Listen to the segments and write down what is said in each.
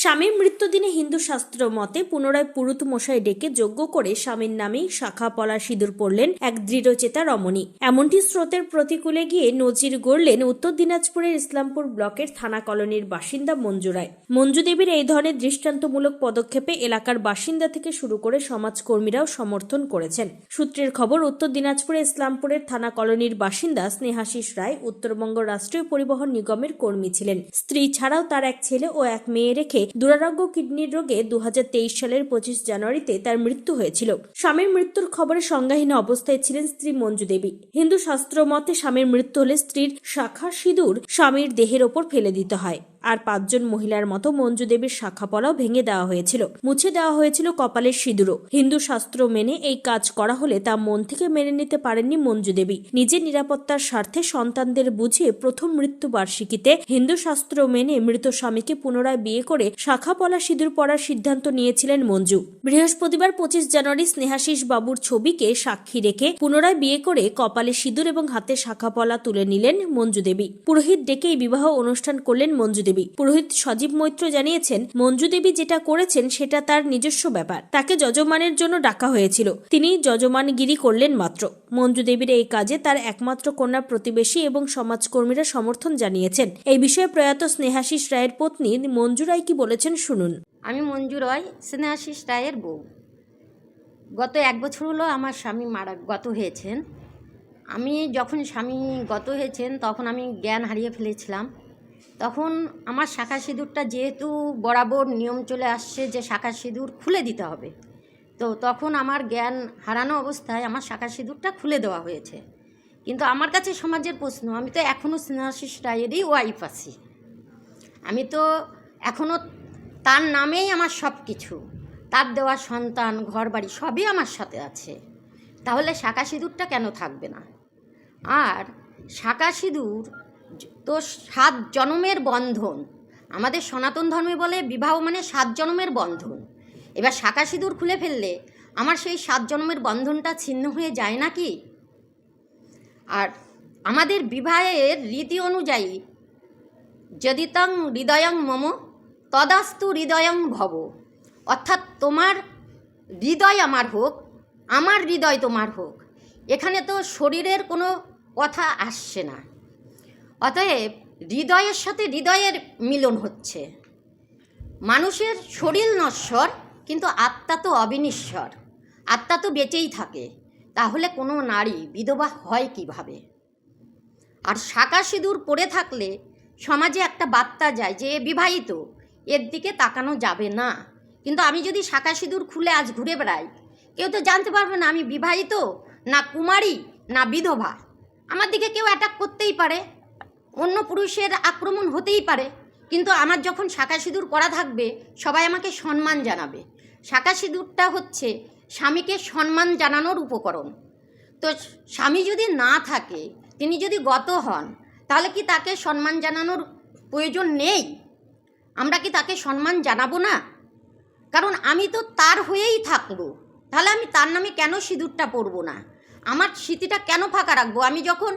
স্বামীর মৃত্যুদিনে হিন্দু শাস্ত্র মতে পুনরায় পুরুত মশাই ডেকে যজ্ঞ করে স্বামীর নামেই শাখা পলা সিঁদুর পড়লেন এক দৃঢ়চেতা রমণী। এমনটি স্রোতের প্রতিকূলে গিয়ে নজির গড়লেন উত্তর দিনাজপুরের ইসলামপুর ব্লকের থানা কলোনির বাসিন্দা মঞ্জু রায়। মঞ্জু দেবীর এই ধরনের দৃষ্টান্তমূলক পদক্ষেপে এলাকার বাসিন্দা থেকে শুরু করে সমাজকর্মীরাও সমর্থন করেছেন। সূত্রের খবর, উত্তর দিনাজপুরে ইসলামপুরের থানা কলোনির বাসিন্দা স্নেহাশিস রায় উত্তরবঙ্গ রাষ্ট্রীয় পরিবহন নিগমের কর্মী ছিলেন। স্ত্রী ছাড়াও তার এক ছেলে ও এক মেয়ে রেখে দুরারোগ্য কিডনির রোগে দু হাজার তেইশ সালের পঁচিশ জানুয়ারিতে তার মৃত্যু হয়েছিল। স্বামীর মৃত্যুর খবরে সংজ্ঞাহীন অবস্থায় ছিলেন স্ত্রী মঞ্জু দেবী। হিন্দু শাস্ত্র মতে স্বামীর মৃত্যু হলে স্ত্রীর শাখা সিঁদুর স্বামীর দেহের ওপর ফেলে দিতে হয়। আর পাঁচজন মহিলার মতো মঞ্জু দেবীর শাখা পলাও ভেঙে দেওয়া হয়েছিল। মুছে দেওয়া হয়েছিল কপালের সিঁদুরও। হিন্দু শাস্ত্র মেনে এই কাজ করা হলে তা মন থেকে মেনে নিতে পারেননি মঞ্জু দেবী নিজের নিরাপত্তার স্বার্থে সন্তানদের বুঝিয়ে প্রথম মৃত্যু বার্ষিকীতে হিন্দু শাস্ত্র মেনে মৃত স্বামীকে পুনরায় বিয়ে করে শাখা পলা সিঁদুর পরার সিদ্ধান্ত নিয়েছিলেন মঞ্জু। বৃহস্পতিবার পঁচিশ জানুয়ারি স্নেহাশিস বাবুর ছবিকে সাক্ষী রেখে পুনরায় বিয়ে করে কপালে সিঁদুর এবং হাতে শাখা পলা তুলে নিলেন মঞ্জু দেবী পুরোহিত ডেকে এই বিবাহ অনুষ্ঠান করলেন মঞ্জু দেবী পুরোহিত সজীব মৈত্র জানিয়েছেন, মঞ্জু দেবী যেটা করেছেন সেটা তার নিজস্ব ব্যাপার। তাকে যজমানের জন্য ডাকা হয়েছিল। তিনি যজমানগিরি করলেন মাত্র। মঞ্জু দেবীর এই কাজে তার একমাত্র কন্যা প্রতিবেশী এবং সমাজকর্মীরা সমর্থন জানিয়েছেন। এই বিষয়ে প্রয়াত স্নেহাশিস রায়ের পত্নী মঞ্জু রায় কি বলেছেন শুনুন। আমি মঞ্জু রয়, স্নেহাশিস রায়ের বউ। গত এক বছর হলো আমার স্বামী মারা, গত হয়েছেন। আমি যখন স্বামী গত হয়েছেন তখন আমি জ্ঞান হারিয়ে ফেলেছিলাম। তখন আমার শাখা সিঁদুরটা যেহেতু বরাবর নিয়ম চলে আসছে যে শাখা সিঁদুর খুলে দিতে হবে, তো তখন আমার জ্ঞান হারানো অবস্থায় আমার শাখা সিঁদুরটা খুলে দেওয়া হয়েছে। কিন্তু আমার কাছে সমাজের প্রশ্ন, আমি তো এখনও স্নেহাশিস রায়েরই ওয়াইফ আছি। আমি তো এখনও তার নামেই আমার সব কিছু তার দেওয়া সন্তান, ঘরবাড়ি সবই আমার সাথে আছে। তাহলে শাখা সিঁদুরটা কেন থাকবে না? আর শাখা সিঁদুর তো সাত জনমের বন্ধন। আমাদের সনাতন ধর্মে বলে বিবাহ মানে সাত জনমের বন্ধন। এবার শাখা সিঁদুর খুলে ফেললে আমার সেই সাত জন্মের বন্ধনটা ছিন্ন হয়ে যায় নাকি? আর আমাদের বিবাহের রীতি অনুযায়ী যদি তং হৃদয়ং মম, তদাস্তু হৃদয়ং ভব। অর্থাৎ তোমার হৃদয় আমার হোক, আমার হৃদয় তোমার হোক। এখানে তো শরীরের কোনো কথা আসছে না। অতএব হৃদয়ের সাথে হৃদয়ের মিলন হচ্ছে। মানুষের শরীর নশ্বর, কিন্তু আত্মা তো অবিনিশ্বর। আত্মা তো বেঁচেই থাকে। তাহলে কোনো নারী বিধবা হয় কীভাবে? আর শাঁকা সিঁদুর পরে থাকলে সমাজে একটা বার্তা যায় যে, বিবাহিত, এর দিকে তাকানো যাবে না। কিন্তু আমি যদি শাঁকা সিঁদুর খুলে আজ ঘুরে বেড়াই, কেউ তো জানতে পারবে না আমি বিবাহিত, না কুমারী, না বিধবা। আমার দিকে কেউ অ্যাটাক করতেই পারে। অন্য পুরুষের আক্রমণ হতেই পারে, কিন্তু আমার যখন শাঁকা সিঁদুর করা থাকবে, সবাই আমাকে সম্মান জানাবে। শাঁকা সিঁদুরটা হচ্ছে স্বামীকে সম্মান জানানোর উপকরণ। তো স্বামী যদি না থাকে, তিনি যদি গত হন, তাহলে কি তাকে সম্মান জানানোর প্রয়োজন নেই? আমরা কি তাকে সম্মান জানাব না? কারণ আমি তো তার হয়েই থাকব, তাহলে আমি তার নামে কেন সিঁদুরটা পরবো না? আমার স্মৃতিটা কেন ফাঁকা রাখব? আমি যখন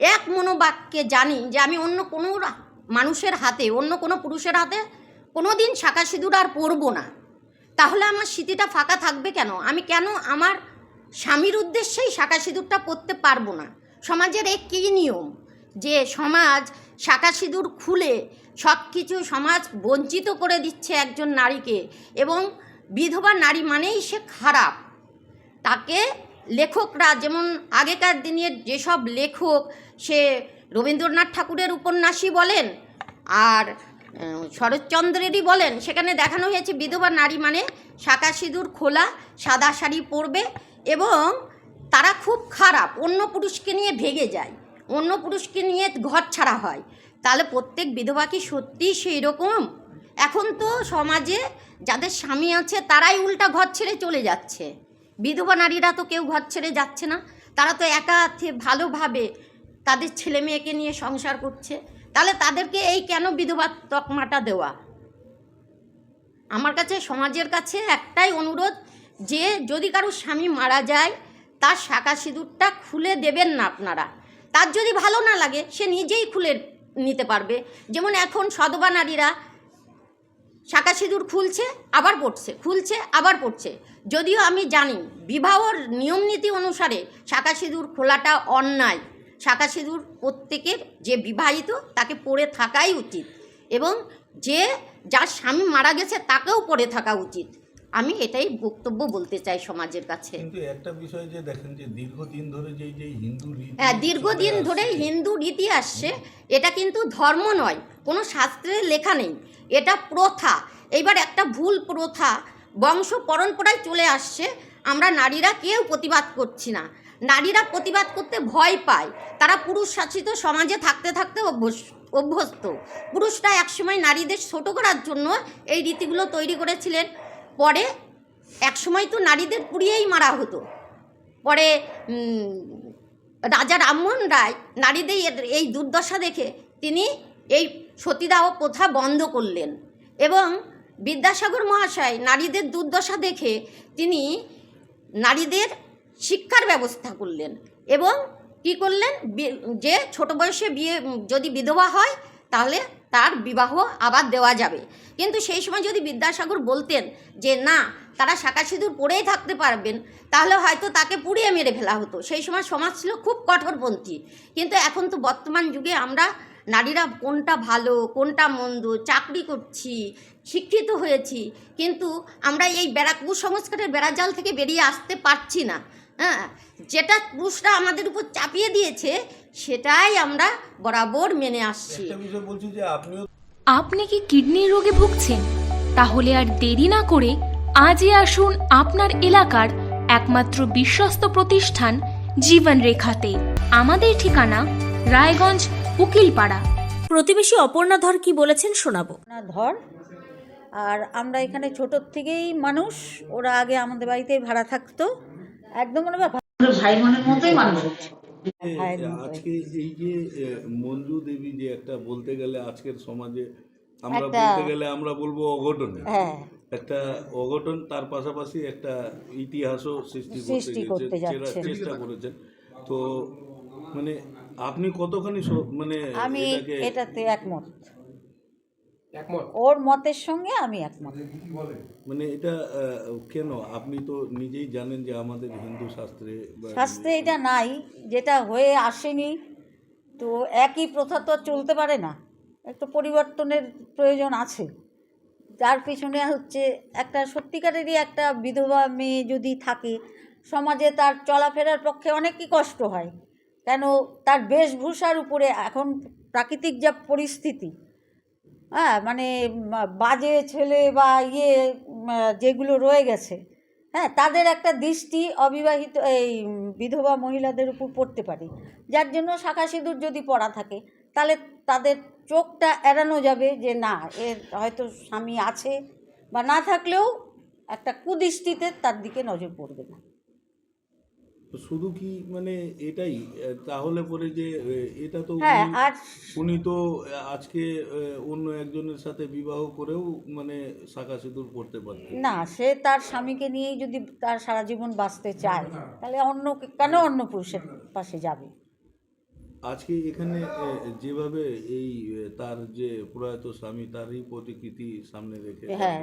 এক মনোবাক্যে জানি যে আমি অন্য কোনো মানুষের হাতে, অন্য কোনো পুরুষের হাতে কোনো দিন শাঁকা সিঁদুর আর পরবো না। তাহলে আমার স্মৃতিটা ফাঁকা থাকবে কেন? আমি কেন আমার স্বামীর উদ্দেশ্যেই শাঁকা সিঁদুরটা পরতে পারব না? সমাজের এক কী নিয়ম? যে সমাজ শাঁকা সিঁদুর খুলে সব কিছু সমাজ বঞ্চিত করে দিচ্ছে একজন নারীকে এবং বিধবা নারী মানেই সে খারাপ। তাকে লেখকরা যেমন আগেকার দিনের যেসব লেখক সে রবীন্দ্রনাথ ঠাকুরের উপন্যাসই বলেন আর শরৎচন্দ্রেরই বলেন। সেখানে দেখানো হয়েছে বিধবা নারী মানে শাঁকা সিঁদুর খোলা, সাদা শাড়ি পরবে এবং তারা খুব খারাপ। অন্য পুরুষকে নিয়ে ভেগে যায়। অন্য পুরুষকে নিয়ে ঘর ছাড়া হয়। তাহলে প্রত্যেক বিধবা কি সত্যিই সেই রকম? এখন তো সমাজে যাদের স্বামী আছে, তারাই উল্টা ঘর ছেড়ে চলে যাচ্ছে। বিধবা নারীরা তো কেউ ঘর ছেড়ে যাচ্ছে না। তারা তো একা ভালোভাবে তাদের ছেলে মেয়েকে নিয়ে সংসার করছে। তাহলে তাদেরকে এই কেন বিধবা তকমাটা দেওয়া? আমার কাছে, সমাজের কাছে একটাই অনুরোধ, যে যদি কারও স্বামী মারা যায়, তার শাঁকা সিঁদুরটা খুলে দেবেন না আপনারা। তার যদি ভালো না লাগে, সে নিজেই খুলে নিতে পারবে। যেমন এখন সধবা নারীরা শাঁকা সিঁদুর খুলছে, আবার পড়ছে, খুলছে, আবার পড়ছে। যদিও আমি জানি, বিবাহর নিয়ম নীতি অনুসারে শাঁকা সিঁদুর খোলাটা অন্যায়। শাঁকা সিঁদুর প্রত্যেকের যে বিবাহিত তাকে পড়ে থাকাই উচিত এবং যে যার স্বামী মারা গেছে তাকেও পড়ে থাকা উচিত। আমি এটাই বক্তব্য বলতে চাই সমাজের কাছে। কিন্তু একটা বিষয় যে দেখেন যে দীর্ঘদিন ধরে যে যে হিন্দু হ্যাঁ দীর্ঘদিন ধরে হিন্দু রীতি আসছে এটা কিন্তু ধর্ম নয় কোনো শাস্ত্রে লেখা নেই এটা প্রথা। এইবার একটা ভুল প্রথা বংশ পরম্পরায় চলে আসছে আমরা নারীরা কেউ প্রতিবাদ করছি না। নারীরা প্রতিবাদ করতে ভয় পায়। তারা পুরুষ শাসিত সমাজে থাকতে থাকতে অভ্যস- অভ্যস্ত। পুরুষরা একসময় নারীদের ছোট করার জন্য এই রীতিগুলো তৈরি করেছিলেন। পরে একসময় তো নারীদের পুড়িয়েই মারা হতো। পরে রাজা রামমোহন রায় নারীদের এই দুর্দশা দেখে তিনি এই সতীদাহ প্রথা বন্ধ করলেন এবং বিদ্যাসাগর মহাশয় নারীদের দুর্দশা দেখে তিনি নারীদের শিক্ষার ব্যবস্থা করলেন এবং কি করলেন? যে ছোট বয়সে বিয়ে, যদি বিধবা হয়, তাহলে তার বিবাহ আবার দেওয়া যাবে। কিন্তু সেই সময় যদি বিদ্যাসাগর বলতেন যে, না, তারা শাঁকা সিঁদুর পরেই থাকতে পারবেন, তাহলে হয়তো তাকে পুড়িয়ে মেরে ফেলা হতো। সেই সময় সমাজ ছিল খুব কঠোরপন্থী। কিন্তু এখন তো বর্তমান যুগে আমরা নারীরা কোনটা ভালো, কোনটা মন্দ, চাকরি করছি, শিক্ষিত হয়েছি, কিন্তু আমরা এই বেড়া কুসংস্কারের বেড়াজাল থেকে বেরিয়ে আসতে পারছি না। হ্যাঁ যেটা পুরুষরা আমাদের উপর চাপিয়ে দিয়েছে সেটাই আমরা বরাবর মেনে আসছি। আপনি কি কিডনির রোগে ভুগছেন? তাহলে আর দেরি না করে আজই আসুন আপনার এলাকার একমাত্র বিশ্বস্ত প্রতিষ্ঠান জীবন রেখাতে আমাদের ঠিকানা রায়গঞ্জ উকিলপাড়া। প্রতিবেশী অপর্ণা ধর কি বলেছেন শোনাবো। না ধর আর আমরা এখানে ছোটোর থেকেই মানুষ ওরা আগে আমাদের বাড়িতেই ভাড়া থাকতো। একদম কোনো ব্যাপার ভাই বোনের মতোই মানুষ। আজকে এই যে মঞ্জু দেবী যে একটা বলতে গেলে আজকের সমাজে আমরা বলতে গেলে আমরা বলব অঘটনে। হ্যাঁ। একটা অঘটন তার পাশাপাশি একটা ইতিহাসও সৃষ্টি করতে। চেষ্টা করেছেন। তো মানে আপনি কতখানি মানে আমি এটাতে একমত। ওর মতের সঙ্গে আমি একমত। মানে এটা কেন? আপনি তো নিজেই জানেন যে আমাদের হিন্দু শাস্ত্রে শাস্ত্রে এটা নাই যেটা হয়ে আসেনি তো একই প্রথা তো আর চলতে পারে না। একটু পরিবর্তনের প্রয়োজন আছে। যার পিছনে হচ্ছে একটা সত্যিকারেরই একটা বিধবা মেয়ে যদি থাকে সমাজে তার চলাফেরার পক্ষে অনেকই কষ্ট হয়। কেন? তার বেশভূষার উপরে এখন প্রাকৃতিক যা পরিস্থিতি হ্যাঁ মানে বাজে ছেলে বা ইয়ে যেগুলো রয়ে গেছে হ্যাঁ তাদের একটা দৃষ্টি অবিবাহিত, এই বিধবা মহিলাদের উপর পড়তে পারে। যার জন্য শাখা সিঁদুর যদি পড়া থাকে, তাহলে তাদের চোখটা এড়ানো যাবে যে না, এর হয়তো স্বামী আছে বা না থাকলেও একটা কুদৃষ্টিতে তার দিকে নজর পড়বে না। শুধু কি মানে এটাই? তাহলে পরে যে এটা তো হ্যাঁ উনি- তো আজকে অন্য একজনের সাথে বিবাহ করেও মানে শাখা সিঁদুর পড়তে পারতেন। না সে তার স্বামীকে নিয়েই যদি তার সারা জীবন বাঁচতে চায় তাহলে অন্য কেন অন্য পুরুষের পাশে যাবে? আজকে এখানে যেভাবে এই তার যে প্রয়াত স্বামী তারই প্রতিকৃতি সামনে রেখে হ্যাঁ।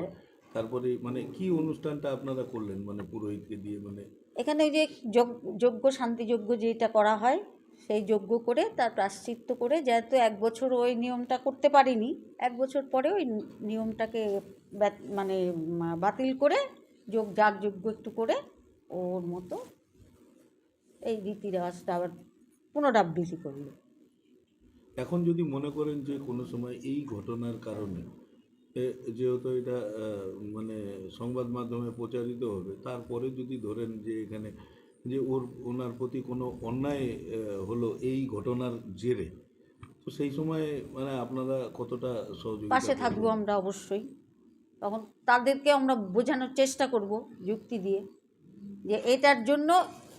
তারপরে মানে কি অনুষ্ঠানটা আপনারা করলেন মানে পুরোহিতকে দিয়ে মানে? এখানে ওই যে যজ্ঞ যজ্ঞ শান্তিযজ্ঞ যেটা করা হয়, সেই যজ্ঞ করে তার প্রাশ্চিত্য করে, যেহেতু এক বছর ওই নিয়মটা করতে পারিনি, এক বছর পরে ওই নিয়মটাকে মানে বাতিল করে, যোগ যাগযজ্ঞ একটু করে, ওর মতো এই রীতি রেওয়াজটা আবার পুনরাবৃত্তি করল। এখন যদি মনে করেন যে কোনো সময় এই ঘটনার কারণে যেহেতু এটা আহ, মানে সংবাদ মাধ্যমে প্রচারিত হবে তারপরে যদি ধরেন যে এখানে যে ওর ওনার প্রতি কোনো অন্যায় হলো এই ঘটনার জেরে তো সেই সময় মানে আপনারা কতটা সহযোগিতা পাশে থাকব আমরা অবশ্যই। তখন তাদেরকে আমরা বোঝানোর চেষ্টা করব যুক্তি দিয়ে যে এটার জন্য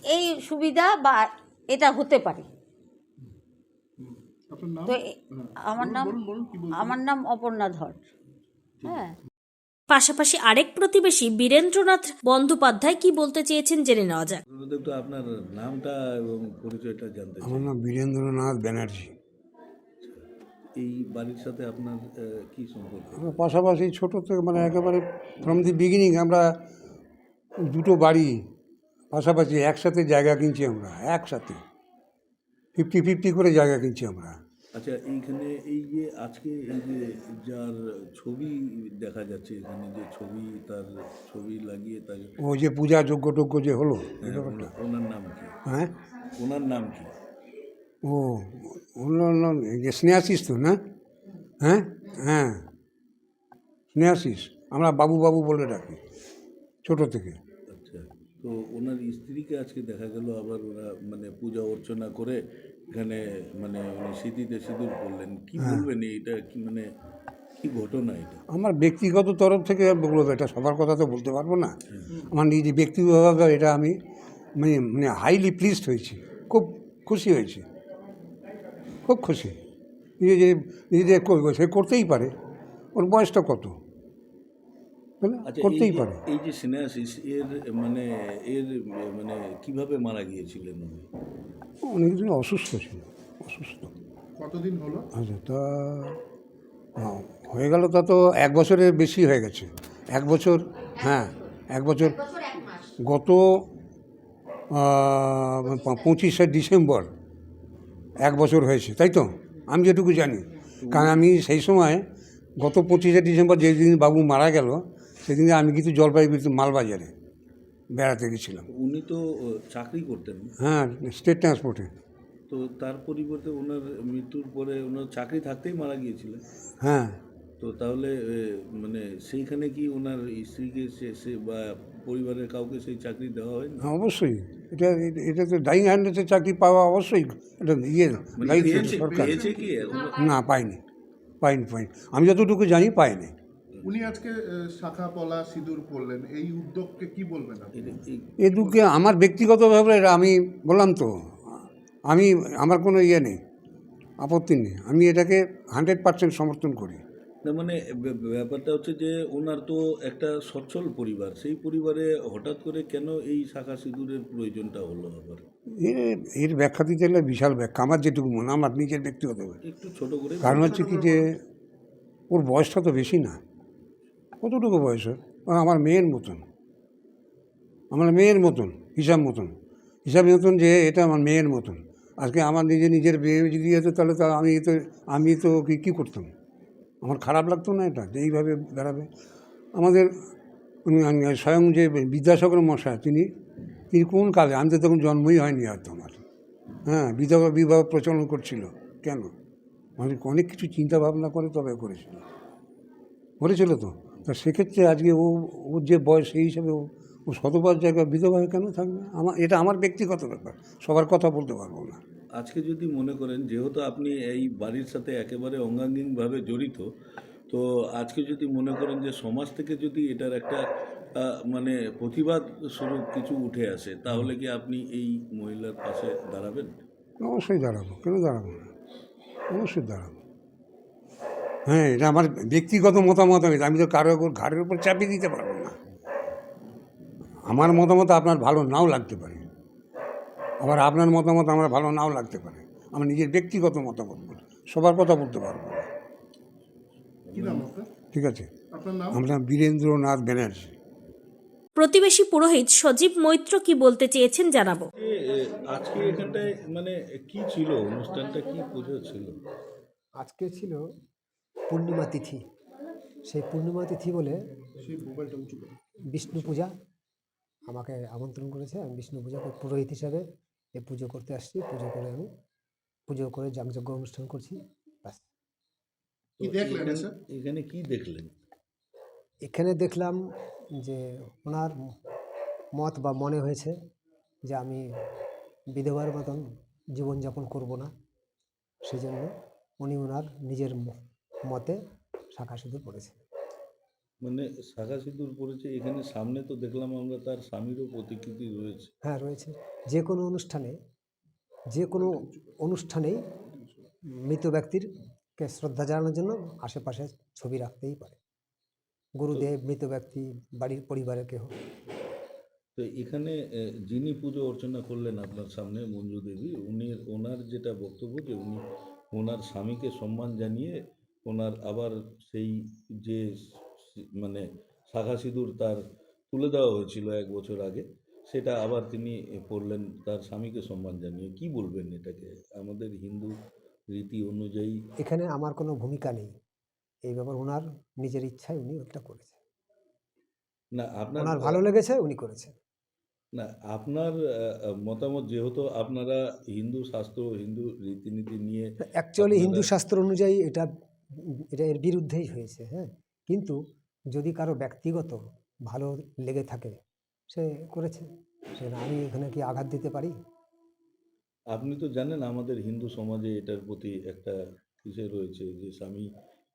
এই সুবিধা বা এটা হতে পারে। তো আমার নাম আমার নাম অপর্ণা ধর। হ্যাঁ। পাশাপাশি আরেক প্রতিবেশী বীরেন্দ্রনাথ বন্দ্যোপাধ্যায় কি বলতে চেয়েছেন জেনে নেওয়া যাক। আপনার নামটা এবং পরিচয়টা জানতে আমার নাম বীরেন্দ্রনাথ ব্যানার্জি। এই বাড়ির সাথে আপনার কি সম্পর্ক? আমরা পাশাপাশি ছোটো থেকে মানে একেবারে ফ্রম দি বিগিনিং আমরা দুটো বাড়ি পাশাপাশি একসাথে জায়গা কিনছি আমরা একসাথে। ফিফটি ফিফটি করে জায়গা কিনছি আমরা। আচ্ছা এইখানে এই যে আজকে এই যে যার ছবি দেখা যাচ্ছে এখানে যে ছবি তার ছবি লাগিয়ে তাকে ও যে পূজা যোগ্য টোগ্য যে হলো হ্যাঁ, ওনার- ওনার নাম কি? হ্যাঁ? ওনার নাম কি? ও অন্য এই যে স্নেহাশিস তো না? হ্যাঁ? হ্যাঁ। স্নেহাশিস আমরা বাবু বাবু বলে ডাকি ছোটো থেকে। আচ্ছা তো ওনার স্ত্রীকে আজকে দেখা গেল আবার ওরা মানে পূজা অর্চনা করে এখানে মানে উনি স্মৃতিতে সিঁদুর করলেন কি বলবেন এটা কি মানে কি ঘটনা এটা? আমার ব্যক্তিগত তরফ থেকে বলব এটা সবার কথা তো বলতে পারব না। আমার নিজে ব্যক্তিগতভাবে এটা আমি মানে মানে হাইলি প্লিজড হয়েছি। খুব খুশি হয়েছি। খুব খুশি। নিজে যে নিজে সে করতেই পারে। ওর বয়সটা কত? করতেই পারে। এই যে সিনেহাসিস এর মানে এর মানে কীভাবে মারা গিয়েছিলেন উনি? অনেকদিন অসুস্থ ছিল অসুস্থ। কতদিন হলো? আচ্ছা তা হ্যাঁ, হয়ে গেল তা তো এক বছরের বেশি হয়ে গেছে। এক বছর হ্যাঁ এক বছর। গত পঁচিশে ডিসেম্বর এক বছর হয়েছে তাই তো? আমি যেটুকু জানি। কারণ আমি সেই সময় গত পঁচিশে ডিসেম্বর যেদিন বাবু মারা গেল সেদিন আমি কিন্তু জলপাইগুড়িতে মালবাজারে বেড়াতে গেছিলাম। উনি তো চাকরি করতেন। হ্যাঁ স্টেট ট্রান্সপোর্টে। তো তার পরিবর্তে ওনার মৃত্যুর পরে ওনার চাকরি থাকতেই মারা গিয়েছিলেন। হ্যাঁ। তো তাহলে মানে সেইখানে কি ওনার স্ত্রীকে সে বা পরিবারের কাউকে সেই চাকরি দেওয়া হয় হ্যাঁ, অবশ্যই। এটা এটা- তো ডাইং হ্যান্ডেসে চাকরি পাওয়া অবশ্যই এটা ইয়ে মানে সরকার? না পাইনি। পাইনি পাইনি। আমি যতটুকু জানি পাইনি। উনি আজকে শাখা পলা সিঁদুর পরলেন। এই উদ্যোগকে কি বলবেন এই- এ দুঃখে আমার ব্যক্তিগতভাবে এটা আমি বললাম তো আমি আমার কোনো ইয়ে নেই আপত্তি নেই। আমি এটাকে হান্ড্রেড পার্সেন্ট সমর্থন করি। না মানে ব্য- ব্যাপারটা হচ্ছে যে ওনার তো একটা সচ্ছল পরিবার সেই পরিবারে হঠাৎ করে কেন এই শাখা সিঁদুরের প্রয়োজনটা হলো আবার? এর এর ব্যাখ্যা দিতে গেলে বিশাল ব্যাখ্যা আমার যেটুকু মনে আমার নিজের ব্যক্তিগত একটু ছোট করে কারণ হচ্ছে কি যে ওর বয়সটা তো বেশি না। কতটুকু বয়স ওর? আমার মেয়ের মতন। আমার মেয়ের মতন, হিসাব মতন। হিসাব মতন যে এটা আমার মেয়ের মতন। আজকে আমার নিজে নিজের বিয়ে যদি হতো তাহলে তা আমি তো আমি তো কী কী করতাম? আমার খারাপ লাগতো না এটা, যে এইভাবে বেড়াবে? আমাদের স্বয়ং যে বিদ্যাসাগর মশাই, তিনি তিনি কোন কালে, আমি তো তখন জন্মই হয়নি হয়তো আমার। হ্যাঁ বিধবা বিবাহ প্রচলন করছিল। কেন? মানে অনেক কিছু চিন্তা ভাবনা করে তবে করেছিল। করেছিল তো? তা সেক্ষেত্রে আজকে ও ওর যে বয়স সেই হিসাবে ও ও শতবার জায়গায় বিধবা কেন থাকবে? আমার এটা আমার ব্যক্তিগত ব্যাপার। সবার কথা বলতে পারব না। আজকে যদি মনে করেন যেহেতু আপনি এই বাড়ির সাথে একেবারে অঙ্গাঙ্গিকভাবে জড়িত তো আজকে যদি মনে করেন যে সমাজ থেকে যদি এটার একটা মানে প্রতিবাদ স্বরূপ কিছু উঠে আসে তাহলে কি আপনি এই মহিলার পাশে দাঁড়াবেন? অবশ্যই দাঁড়াবো। কেন দাঁড়াবো না? অবশ্যই দাঁড়াবো। হ্যাঁ এটা আমার ব্যক্তিগত মতামত আমি আমি তো কারও ঘাড়ের উপর চাপিয়ে দিতে পারব না। আমার মতামত আপনার ভালো নাও লাগতে পারে। আবার আপনার মতামত আমার ভালো নাও লাগতে পারে। আমার নিজের ব্যক্তিগত মতামত বলি। সবার কথা বলতে পারব ঠিক আছে। আপনার নাম? আমরা বীরেন্দ্রনাথ ব্যানার্জি। প্রতিবেশী পুরোহিত সজীব মৈত্র কি বলতে চেয়েছেন জানাব। আজকে এখানটায় মানে কি ছিল? অনুষ্ঠানটা কি পুজো ছিল? আজকে ছিল পূর্ণিমা তিথি। সেই পূর্ণিমা তিথি বলে। বিষ্ণু পূজা আমাকে আমন্ত্রণ করেছে। আমি বিষ্ণু পূজা পুরোহিত হিসাবে এই পুজো করতে আসছি। পুজো করে আমি পুজো করে যাগযজ্ঞ অনুষ্ঠান করছি। ব্যাস। তো কি দেখলেন এখানে- কি দেখলেন? এখানে দেখলাম যে ওনার মত বা মনে হয়েছে যে আমি বিধবার মতন জীবনযাপন করব না। সেই জন্য উনি ওনার নিজের মতে শাখা সিঁদুর পড়েছে। মানে শাখা সিঁদুর পড়েছে এখানে সামনে তো দেখলাম আমরা তার স্বামীরও প্রতিকৃতি রয়েছে। হ্যাঁ রয়েছে। যে কোনো অনুষ্ঠানে যে কোনো অনুষ্ঠানেই মৃত ব্যক্তিরকে শ্রদ্ধা জানানোর জন্য আশেপাশে ছবি রাখতেই পারে। গুরুদেব মৃত ব্যক্তি বাড়ির পরিবারের কেহ। তো এখানে যিনি পুজো অর্চনা করলেন আপনার সামনে মঞ্জু দেবী উনি ওনার যেটা বক্তব্য যে উনি ওনার স্বামীকে সম্মান জানিয়ে ওনার আবার সেই যে মানে শাখা সিঁদুর তার তুলে দেওয়া হয়েছিল এক বছর আগে সেটা আবার তিনি পড়লেন তার স্বামীকে সম্মান জানিয়ে। কি বলবেন এটাকে? আমাদের হিন্দু রীতি অনুযায়ী এখানে আমার কোনো ভূমিকা নেই। এই ব্যাপার ওনার নিজের ইচ্ছায় উনি ওটা করেছেন। না আপনার ওনার ভালো লেগেছে উনি করেছেন। না আপনার মতামত যেহেতু আপনারা হিন্দু শাস্ত্র হিন্দু রীতিনীতি নিয়ে অ্যাকচুয়ালি হিন্দু শাস্ত্র অনুযায়ী এটা এটা এর বিরুদ্ধেই হয়েছে হ্যাঁ। কিন্তু যদি কারও ব্যক্তিগত ভালো লেগে থাকে সে করেছে। সেটা আমি এখানে কি আঘাত দিতে পারি? আপনি তো জানেন আমাদের হিন্দু সমাজে এটার প্রতি একটা কিসে রয়েছে যে স্বামী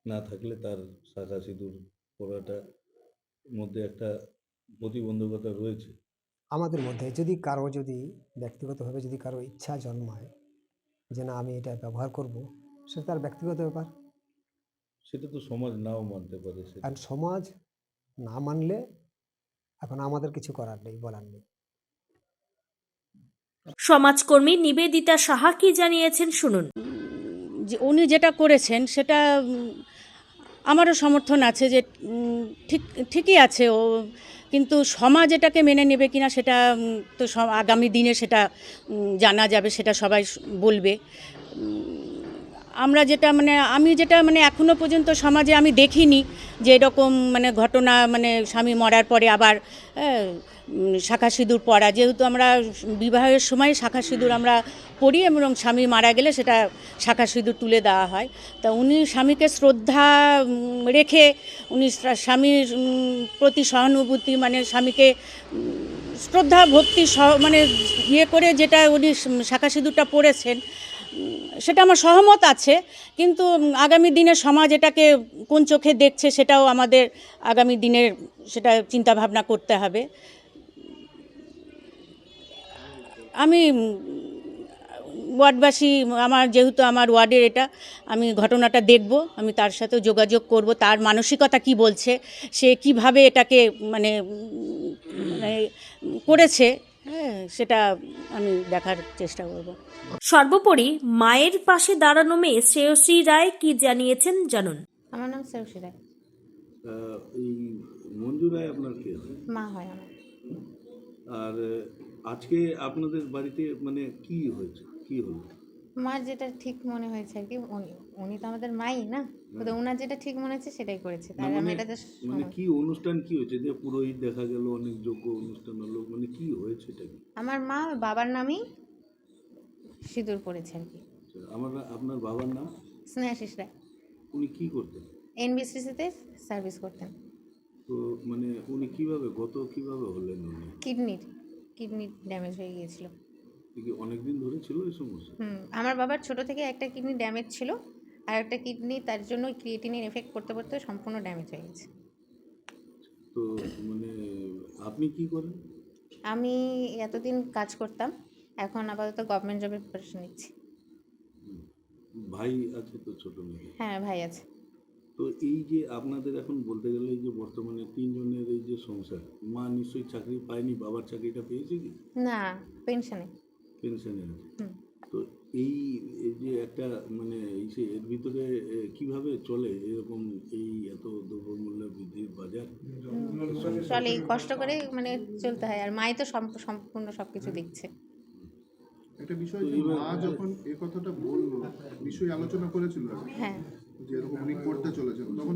না থাকলে তার শাখা সিঁদুর পরাটা মধ্যে একটা প্রতিবন্ধকতা রয়েছে। আমাদের মধ্যে যদি কারও যদি ব্যক্তিগতভাবে যদি কারও ইচ্ছা জন্মায় যে না আমি এটা ব্যবহার করব সেটা তার ব্যক্তিগত ব্যাপার। সেটা তো সমাজ নাও মানতে পারে আর সমাজ না মানলে এখন আমাদের কিছু করার নেই বলার নেই। সমাজকর্মী নিবেদিতা সাহা কি জানিয়েছেন শুনুন। যে উনি যেটা করেছেন সেটা আমারও সমর্থন আছে যে ঠিক ঠিকই আছে ও কিন্তু সমাজ এটাকে মেনে নেবে কিনা সেটা তো স- আগামী দিনে সেটা জানা যাবে সেটা সবাই বলবে। আমরা যেটা মানে আমি যেটা মানে এখনও পর্যন্ত সমাজে আমি দেখিনি যে এরকম মানে ঘটনা মানে স্বামী মরার পরে আবার শাখা সিঁদুর পরা। যেহেতু আমরা বিবাহের সময় শাখা সিঁদুর আমরা পড়ি এবং স্বামী মারা গেলে সেটা শাখা সিঁদুর তুলে দেওয়া হয়। তা উনি স্বামীকে শ্রদ্ধা রেখে উনি স্বামীর প্রতি সহানুভূতি মানে স্বামীকে শ্রদ্ধা, ভক্তি সহ মানে ইয়ে করে যেটা উনি শাখা সিঁদুরটা পড়েছেন সেটা আমার সহমত আছে, কিন্তু আগামী দিনে সমাজ এটাকে কোন চোখে দেখছে সেটাও আমাদের আগামী দিনের সেটা চিন্তা ভাবনা করতে হবে। আমি ওয়ার্ডবাসী, আমার যেহেতু আমার ওয়ার্ডের এটা, আমি ঘটনাটা দেখব, আমি তার সাথেও যোগাযোগ করব, তার মানসিকতা কি বলছে, সে কীভাবে এটাকে মানে মানে করেছে হ্যাঁ সেটা আমি দেখার চেষ্টা করব। সর্বোপরি মায়ের পাশে দাঁড়ানো মেয়ে শ্রেয়শ্রী রায় কি জানিয়েছেন জানুন। আমার নাম শ্রেয়সী রায়। এই মঞ্জু রায় আপনার কে? মা হয় আমার। আর আজকে আপনাদের বাড়িতে মানে কি হয়েছে? কি হলো? মার যেটা ঠিক মনে হয়েছে আর কি উনি- উনি তো আমাদের মাই না? তো ওনার যেটা ঠিক মনে হচ্ছে সেটাই করেছে। তাই আমি মানে- এটাতে মানে কি অনুষ্ঠান কি হয়েছে? যে পুরোহিত দেখা গেল অনেক যোগ্য অনুষ্ঠান হলো মানে কি হয়েছে এটা কি? আমার মা বাবার নামেই সিঁদুর পড়েছে আর কি। আচ্ছা, আমার আপনার বাবার নাম? স্নেহাশিস রায়। উনি কি করতেন? এনবিসিসিতে সার্ভিস করতেন। তো মানে উনি কীভাবে গত কীভাবে হলেন উনি? কিডনির কিডনি ড্যামেজ হয়ে গিয়েছিল। অনেকদিন ধরে ছিল এই সমস্যা? হুম আমার বাবার ছোট থেকে একটা কিডনি ড্যামেজ ছিল। আর একটা কিডনি তার জন্য ক্রিয়েটিনের এফেক্ট করতে করতে সম্পূর্ণ ড্যামেজ হয়ে গেছে। তো মানে আপনি কি করেন? আমি এতদিন কাজ করতাম এখন আপাতত গভর্নমেন্ট জবের প্রিপারেশন নিচ্ছি। ভাই আছে তো ছোট মেয়ে? হ্যাঁ ভাই আছে। তো এই যে আপনাদের এখন বলতে গেলে এই যে বর্তমানে তিনজনের এই যে সংসার মা নিশ্চয়ই চাকরি পায়নি বাবার চাকরিটা পেয়েছে কি? না পেনশনে পেনশনে আছে। হুম। তো এই এই যে একটা মানে এই সে এর ভিতরে কীভাবে চলে এরকম এই এত দ্রব্যমূল্য বৃদ্ধির বাজার? চলে কষ্ট করে মানে চলতে হয় আর মাই তো সম- সম্পূর্ণ সব কিছু দেখছে। একটা বিষয় যে মা যখন এই কথাটা বলল বিষয় আলোচনা করেছিল হ্যাঁ। যে এরকম উনি করতে চলেছেন তখন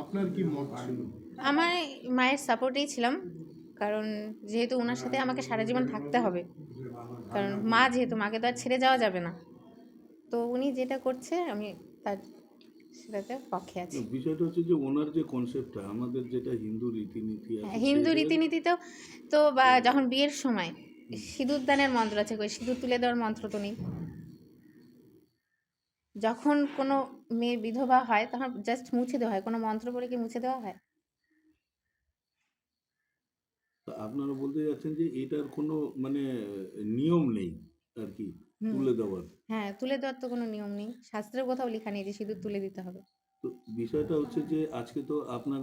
আপনার কি মত ছিল? আমার মায়ের সাপোর্টেই ছিলাম কারণ যেহেতু ওনার সাথে আমাকে সারা জীবন থাকতে হবে কারণ মা যেহেতু মাকে তো আর ছেড়ে যাওয়া যাবে না। তো উনি যেটা করছে আমি তার সেটাতে পক্ষে আছি। বিষয়টা হচ্ছে যে ওনার যে কনসেপ্টটা আমাদের যেটা হিন্দু রীতিনীতি হ্যাঁ, হিন্দু রীতিনীতিতেও তো বা যখন বিয়ের সময় সিঁদুর দানের মন্ত্র আছে কই সিঁদুর তুলে দেওয়ার মন্ত্র তো নেই। যখন কোনো মেয়ে বিধবা হয় তখন জাস্ট মুছে দেওয়া হয় কোনো মন্ত্র পড়ে কি মুছে দেওয়া হয় তো আপনারা বলতে যাচ্ছেন যে এটার কোনো মানে নিয়ম নেই আর কি তুলে দেওয়ার। হ্যাঁ তুলে দেওয়ার তো কোনো নিয়ম নেই। শাস্ত্রের কোথাও লেখা নেই যে সিঁদুর তুলে দিতে হবে। তো বিষয়টা হচ্ছে যে আজকে তো আপনার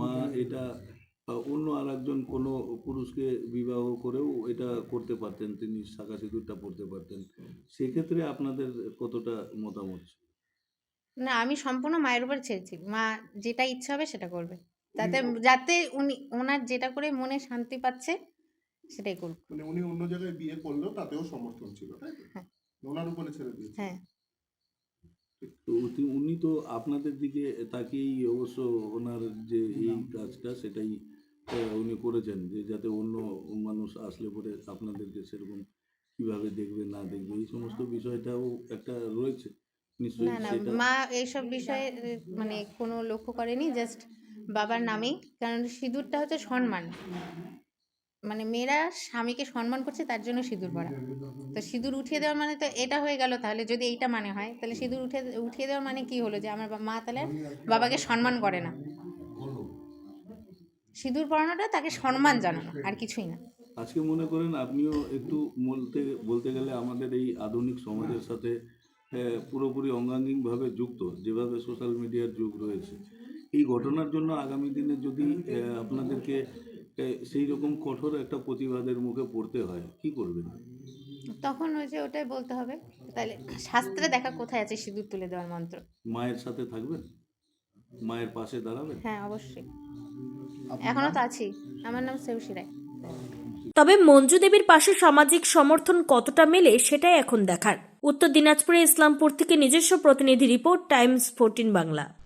মা এটা অন্য আর একজন কোনো পুরুষকে বিবাহ করেও এটা করতে পারতেন তিনি শাখা সিঁদুরটা পড়তে পারতেন। সেক্ষেত্রে আপনাদের কতটা মতামত? না আমি সম্পূর্ণ মায়ের উপর ছেড়েছি মা যেটা ইচ্ছা হবে সেটা করবে। তাতে যাতে উনি ওনার যেটা করে মনে শান্তি পাচ্ছে সেটাই করুক। মানে উনি অন্য জায়গায় বিয়ে করলেও তাতেও সমর্থন ছিল তাই তো? হ্যাঁ। ওনার উপরে ছেড়ে দিয়েছে। হ্যাঁ। তো উনি- উনি তো আপনাদের দিকে তাকিয়েই অবশ্য ওনার যে এই কাজটা সেটাই আহ, উনি করেছেন যে যাতে অন্য মানুষ আসলে পরে আপনাদেরকে সেরকম কীভাবে দেখবে না দেখবে এই সমস্ত বিষয়টাও একটা রয়েছে। নিশ্চয়ই না না সেটা মা এইসব বিষয়ে এ, মানে কোনো লক্ষ্য করেনি জাস্ট বাবার নামেই কারণ সিঁদুরটা হচ্ছে সম্মান। মানে মেয়েরা স্বামীকে সম্মান করছে, তার জন্য সিঁদুর পরা। তো সিঁদুর উঠিয়ে দেওয়ার মানে তো এটা হয়ে গেল তাহলে, যদি এইটা মানে হয়, তাহলে সিঁদুর উঠে, উঠিয়ে দেওয়ার মানে কি হলো? যে আমার মা তাহলে বাবাকে সম্মান করে না। সিঁদুর পরানোটা তাকে সম্মান জানানো, আর কিছুই না। আজকে মনে করেন আপনিও একটু বলতে বলতে গেলে আমাদের এই আধুনিক সমাজের সাথে পুরোপুরি অঙ্গাঙ্গিকভাবে যুক্ত, যেভাবে সোশ্যাল মিডিয়ার যুগ রয়েছে। এই ঘটনার জন্য আগামী দিনে যদি আপনাদেরকে সেই রকম কঠোর একটা প্রতিবাদের মুখে পড়তে হয় কি করবেন? তখন ওই যে ওটাই বলতে হবে তাহলে শাস্ত্রে দেখা কোথায় আছে সিঁদুর তুলে দেওয়ার মন্ত্র? মায়ের সাথে থাকবেন? মায়ের পাশে দাঁড়াবেন? হ্যাঁ অবশ্যই। এখনও তো আছি। আমার নাম সেউসি রায়। তবে মঞ্জু দেবীর পাশে সামাজিক সমর্থন কতটা মেলে সেটাই এখন দেখার। উত্তর দিনাজপুরে ইসলামপুর থেকে নিজস্ব প্রতিনিধি রিপোর্ট টাইমস ফোরটিন বাংলা।